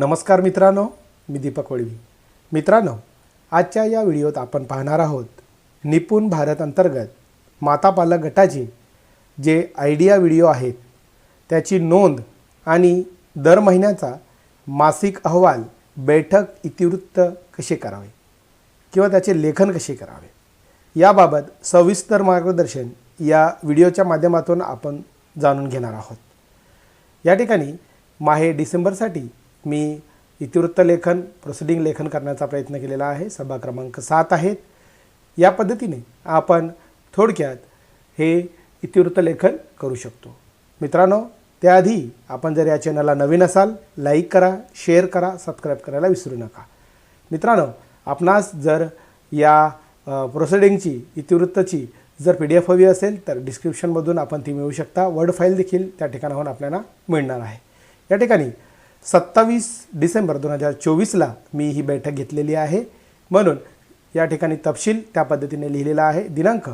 नमस्कार मित्रांनो मी दीपक वळवी. मित्रांनो आजच्या या व्हिडिओत आपण पाहणार आहोत निपुण भारत अंतर्गत माता पालक गटाचे जे आयडिया व्हिडिओ आहेत त्याची नोंद आणि दर महिन्याचा मासिक अहवाल बैठक इतिवृत्त कसे करावे किंवा त्याचे लेखन कसे करावे याबाबत सविस्तर मार्गदर्शन या व्हिडिओच्या माध्यमातून आपण जाणून घेणार आहोत. या ठिकाणी माहे डिसेंबरसाठी मी इतिवृत्त लेखन प्रोसिडिंग लेखन करण्याचा प्रयत्न केलेला आहे. सभा क्रमांक सात आहेत. या पद्धतीने आपण थोडक्यात हे इतिवृत्त लेखन करू शकतो. मित्रांनो त्याआधी आपण जर या चॅनलला नवीन असाल लाईक करा शेअर करा सबस्क्राईब करायला विसरू नका. मित्रांनो आपणास जर या प्रोसिडिंगची इतिवृत्तची जर पी डी एफ हवी असेल तर डिस्क्रिप्शनमधून आपण ती मिळवू शकता. वर्ड फाईल देखील त्या ठिकाणाहून आपल्याला मिळणार आहे. या ठिकाणी सत्तावीस डिसेंबर दोन हजार चोवीसला मी ही बैठक घेतलेली आहे. म्हणून या ठिकाणी तपशील त्या पद्धतीने लिहिलेला आहे. दिनांक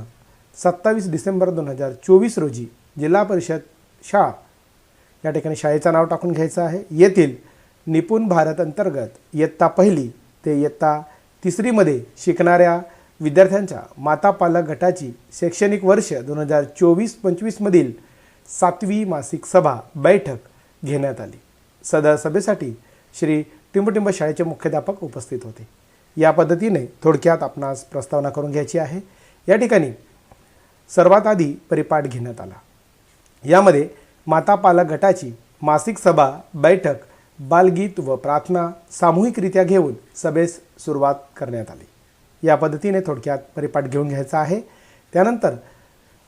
सत्तावीस डिसेंबर दोन हजार चोवीस रोजी जिल्हा परिषद शाळा या ठिकाणी शाळेचं नाव टाकून घ्यायचं आहे. येथील निपुण भारत अंतर्गत इयत्ता पहिली ते इयत्ता तिसरीमध्ये शिकणाऱ्या विद्यार्थ्यांच्या माता पालक गटाची शैक्षणिक वर्ष दोन हजार चोवीस पंचवीसमधील सातवी मासिक सभा बैठक घेण्यात आली. सदर सभेसाठी श्री टिंबटिंब शाळेचे मुख्याध्यापक उपस्थित होते. या पद्धतीने थोडक्यात आपणास प्रस्तावना करून घ्यायची आहे. या ठिकाणी सर्वात आधी परिपाठ घेण्यात आला. यामध्ये माता पालक गटाची मासिक सभा बैठक बालगीत व प्रार्थना सामूहिकरित्या घेऊन सभेस सुरुवात करण्यात आली. या पद्धतीने थोडक्यात परिपाठ घेऊन घ्यायचा आहे. त्यानंतर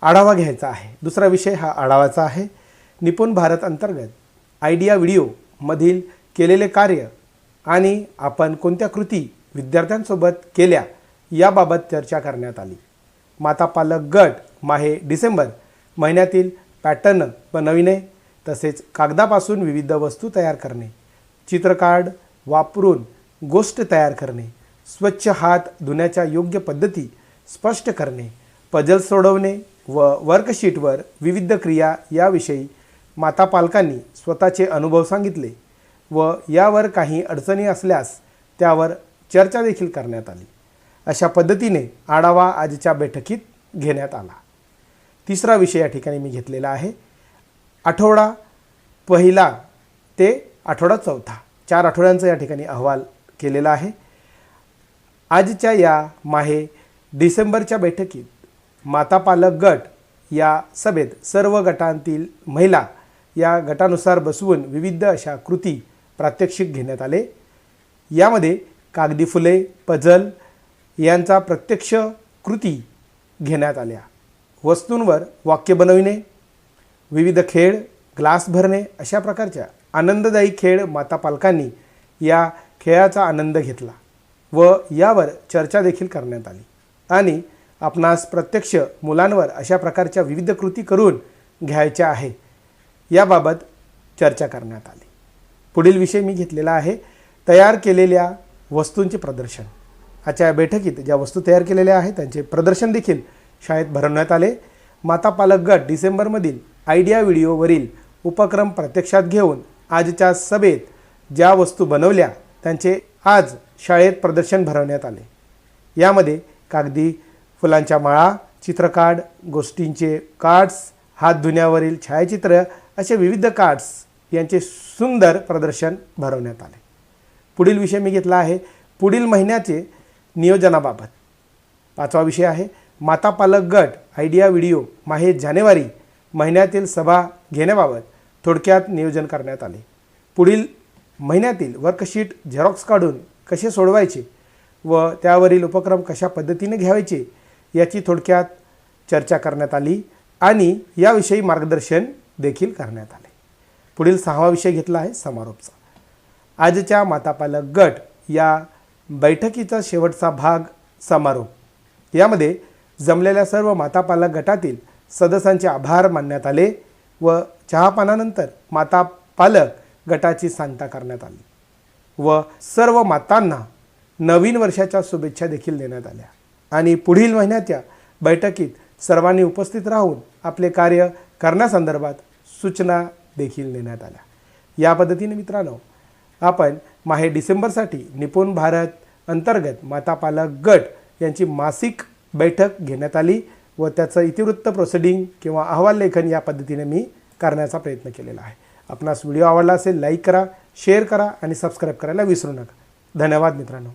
आढावा घ्यायचा आहे. दुसरा विषय हा आढावाचा आहे. निपुण भारत अंतर्गत आयडिया व्हिडिओ मधील केलेले कार्य आणि आपण कोणत्या कृती विद्यार्थ्यांसोबत केल्या याबाबत चर्चा करण्यात आली. माता पालक गट माहे डिसेंबर महिन्यातील पॅटर्न बनविणे तसेच कागदापासून विविध वस्तू तयार करणे चित्रकार्ड वापरून गोष्ट तयार करणे स्वच्छ हात धुण्याच्या योग्य पद्धती स्पष्ट करणे पजल सोडवणे व वर्कशीटवर विविध क्रिया याविषयी माता पालकांनी स्वतःचे अनुभव सांगितले व यावर काही अडचणी असल्यास त्यावर चर्चा देखील करण्यात आली. अशा पद्धतीने आढावा आजच्या बैठकीत घेण्यात आला. तिसरा विषय या ठिकाणी मी घेतलेला आहे. आठवडा पहिला ते आठवडा चौथा चार आठवड्यांचा या ठिकाणी अहवाल केलेला आहे. आजच्या या माहे डिसेंबरच्या बैठकीत माता पालक गट या सभेत सर्व गटांतील महिला या गटानुसार बसवून विविध अशा कृती प्रात्यक्षिक घेण्यात आले. यामध्ये कागदी फुले पझल यांचा प्रत्यक्ष कृती घेण्यात आल्या. वस्तूंवर वाक्य बनविणे विविध खेळ ग्लास भरणे अशा प्रकारच्या आनंददायी खेळ माता पालकांनी या खेळाचा आनंद घेतला व यावर चर्चा देखील करण्यात आली. आणि आपणास प्रत्यक्ष मुलांवर अशा प्रकारच्या विविध कृती करून घ्यायच्या आहे. याबाबत चर्चा करण्यात आली. पुढील विषय मी घेतलेला आहे तयार केलेल्या वस्तूंचे प्रदर्शन. आजच्या बैठकीत ज्या वस्तू तयार केलेल्या आहेत त्यांचे प्रदर्शन देखील शाळेत भरवण्यात आले. माता पालक गट डिसेंबरमधील आयडिया व्हिडिओवरील उपक्रम प्रत्यक्षात घेऊन आजच्या सभेत ज्या वस्तू बनवल्या त्यांचे आज शाळेत प्रदर्शन भरवण्यात आले. यामध्ये कागदी फुलांच्या माळा चित्रकार्ड गोष्टींचे कार्ड्स हात धुण्यावरील छायाचित्र असे विविध कार्ड्स यांचे सुंदर प्रदर्शन भरवण्यात आले. पुढील विषय मी घेतला आहे. पुढील महिन्याचे नियोजनाबाबत. पाचवा विषय आहे. माता पालक गट आयडिया व्हिडिओ माहे जानेवारी महिन्यातील सभा घेण्याबाबत थोडक्यात नियोजन करण्यात आले. पुढील महिन्यातील वर्कशीट झेरॉक्स काढून कसे सोडवायचे व त्यावरील उपक्रम कशा पद्धतीने घ्यायचे याची थोडक्यात चर्चा करण्यात आली आणि याविषयी मार्गदर्शन देखील करण्यात आले. पुढील सहावा विषय घेतला आहे समारोपचा. आजच्या मातापालक गट या बैठकीचा शेवटचा भाग समारोप. यामध्ये जमलेल्या सर्व मातापालक गटातील सदस्यांचे आभार मानण्यात आले व चहापानानंतर माता पालक गटाची सांगता करण्यात आली व सर्व मातांना नवीन वर्षाच्या शुभेच्छा देखील देण्यात आल्या. आणि पुढील महिन्याच्या बैठकीत सर्वांनी उपस्थित राहून आपले कार्य करण्यासंदर्भात सूचना देखील देण्यात आल्या. या पद्धतीने मित्रांनो आपण माहे डिसेंबरसाठी निपुण भारत अंतर्गत माता पालक गट यांची मासिक बैठक घेण्यात आली व त्याचं इतिवृत्त प्रोसिडिंग किंवा अहवाल लेखन या पद्धतीने मी करण्याचा प्रयत्न केलेला आहे. आपणास व्हिडिओ आवडला असेल लाईक करा शेअर करा आणि सबस्क्राईब करायला विसरू नका. धन्यवाद मित्रांनो.